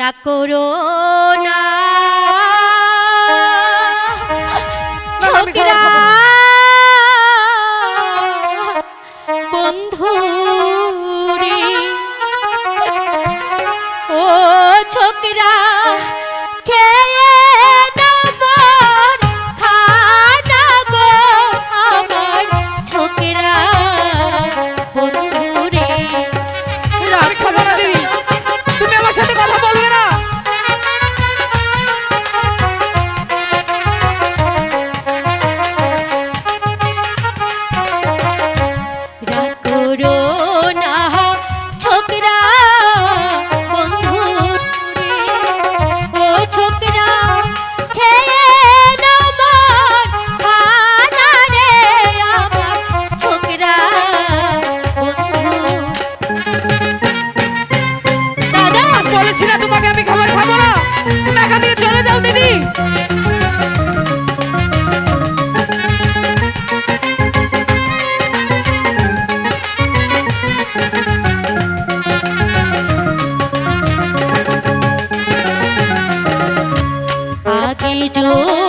রাগ করো না। to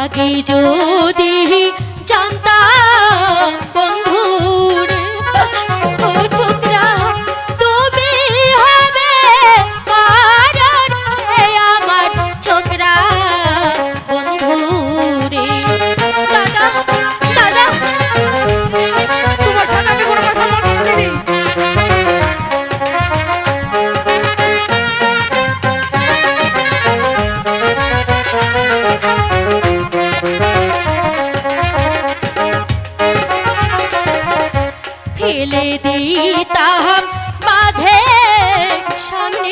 আগে যদি জানতাম ফেলে দিতাম বাঁধে সামনে